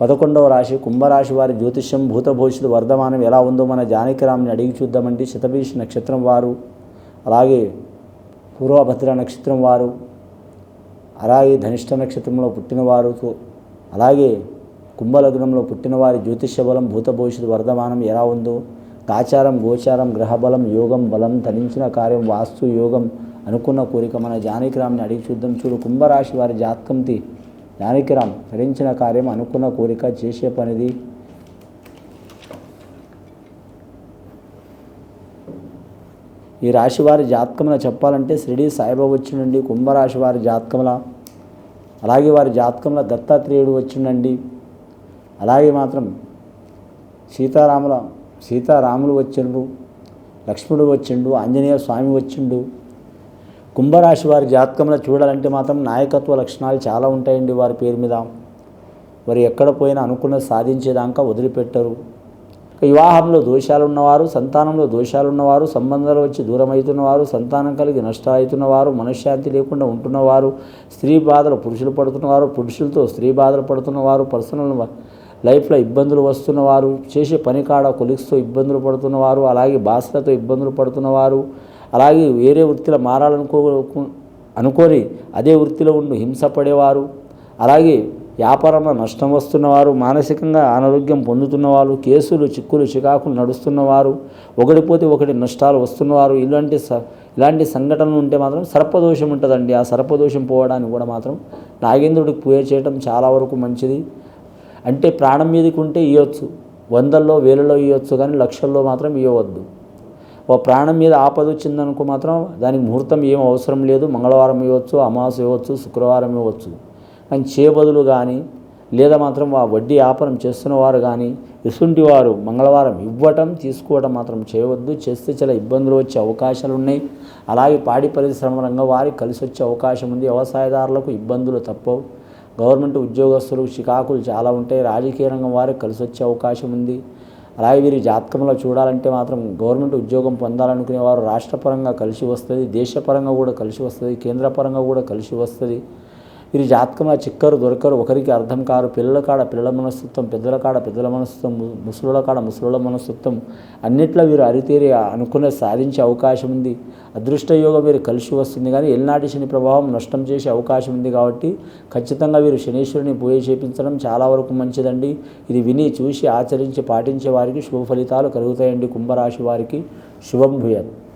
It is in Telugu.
పదకొండవ రాశి కుంభరాశి వారి జ్యోతిష్యం భూత భవిష్యత్తు వర్ధమానం ఎలా ఉందో మన జానకిరామ్ని అడిగి చూద్దామండి. శతభీష్ నక్షత్రం వారు అలాగే పూర్వభద్ర నక్షత్రం వారు అలాగే ధనిష్ట నక్షత్రంలో పుట్టినవారు అలాగే కుంభలగ్నంలో పుట్టిన వారి జ్యోతిష్య బలం భూత భవిష్యత్తు వర్ధమానం ఎలా ఉందో ఆచారం గోచారం గ్రహబలం యోగం బలం ధరించిన కార్యం వాస్తు యోగం అనుకున్న కోరిక మన జానకిరామ్ని అడిగి చూద్దాం. చూడు కుంభరాశి వారి జాతకంతి జానకిరామ్ ధరించిన కార్యం అనుకున్న కోరిక చేసే పనిది. ఈ రాశివారి జాతకమున చెప్పాలంటే షిరిడి సాయిబాబా వచ్చిండండి కుంభరాశి వారి జాతకముల అలాగే వారి జాతకంలో దత్తాత్రేయుడు వచ్చిండండి. అలాగే మాత్రం సీతారాముల సీతారాములు వచ్చిండు లక్ష్మణుడు వచ్చిండు ఆంజనేయ స్వామి వచ్చిండు కుంభరాశి వారి జాతకంలో చూడాలంటే మాత్రం నాయకత్వ లక్షణాలు చాలా ఉంటాయండి వారి పేరు మీద. వారు ఎక్కడ పోయినా అనుకున్నది సాధించేదాకా వదిలిపెట్టరు. వివాహంలో దోషాలు ఉన్నవారు సంతానంలో దోషాలు ఉన్నవారు సంబంధాలు వచ్చి దూరం అవుతున్నవారు సంతానం కలిగి నష్టాలు అవుతున్నవారు మనశ్శాంతి లేకుండా ఉంటున్నవారు స్త్రీ బాధలు పురుషులు పడుతున్నవారు పురుషులతో స్త్రీ బాధలు పడుతున్నవారు పర్సనల్ లైఫ్లో ఇబ్బందులు వస్తున్నవారు చేసే పని కాడ కొలిక్స్తో ఇబ్బందులు పడుతున్నవారు అలాగే భాషలతో ఇబ్బందులు పడుతున్నవారు అలాగే వేరే వృత్తిలో మారాలనుకో అనుకొని అదే వృత్తిలో ఉండి హింసపడేవారు. అలాగే వ్యాపారంలో నష్టం వస్తున్నవారు మానసికంగా అనారోగ్యం పొందుతున్నవారు కేసులు చిక్కులు చికాకులు నడుస్తున్నవారు ఒకటిపోతే ఒకటి నష్టాలు వస్తున్నవారు. ఇలాంటి స ఇలాంటి సంఘటనలు ఉంటే మాత్రం సర్పదోషం ఉంటుందండి. ఆ సర్పదోషం పోవడానికి కూడా మాత్రం నాగేంద్రుడికి పూజ చేయడం చాలా వరకు మంచిది. అంటే ప్రాణం మీదకి ఉంటే ఇవ్వచ్చు వందల్లో వేలలో ఇవ్వచ్చు కానీ లక్షల్లో మాత్రం ఇవ్వవద్దు ఓ ప్రాణం మీద ఆపద వచ్చిందనుకో మాత్రం దానికి ముహూర్తం ఏం అవసరం లేదు. మంగళవారం ఇవ్వచ్చు అమావాస్య ఇవ్వచ్చు శుక్రవారం ఇవ్వచ్చు. కానీ చేబదులు కానీ లేదా మాత్రం ఆ వడ్డీ వ్యాపారం చేస్తున్న వారు కానీ ఇసుంటి వారు మంగళవారం ఇవ్వటం తీసుకోవటం మాత్రం చేయవద్దు. చేస్తే చాలా ఇబ్బందులు వచ్చే అవకాశాలు ఉన్నాయి. అలాగే పాడి పరిశ్రమ రంగం వారికి కలిసి వచ్చే అవకాశం ఉంది. వ్యవసాయదారులకు ఇబ్బందులు తప్పవు. గవర్నమెంట్ ఉద్యోగస్తులు చికాకులు చాలా ఉంటాయి. రాజకీయ రంగం వారికి కలిసి వచ్చే అవకాశం ఉంది. అలాగే వీరి జాతకంలో చూడాలంటే మాత్రం గవర్నమెంట్ ఉద్యోగం పొందాలనుకునే వారు రాష్ట్రపరంగా కలిసి వస్తుంది దేశపరంగా కూడా కలిసి వస్తుంది కేంద్రపరంగా కూడా కలిసి వస్తుంది. వీరి జాతకంలో చిక్కరు దొరకరు ఒకరికి అర్థం కారు పిల్లల కాడ పిల్లల మనస్తత్వం పెద్దల కాడ పెద్దల మనస్తత్వం ముసలుల కాడ ముసలుల మనస్తత్వం అన్నిట్లో వీరు అరితేరి అనుకున్నది సాధించే అవకాశం ఉంది. అదృష్టయోగం వీరు కలిసి వస్తుంది కానీ ఎల్నాటి శని ప్రభావం నష్టం చేసే అవకాశం ఉంది కాబట్టి ఖచ్చితంగా వీరు శనీశ్వరుని పూజ చేపించడం చాలా వరకు మంచిదండి. ఇది విని చూసి ఆచరించి పాటించే వారికి శుభ ఫలితాలు కలుగుతాయండి కుంభరాశి వారికి. శుభం భూయాలు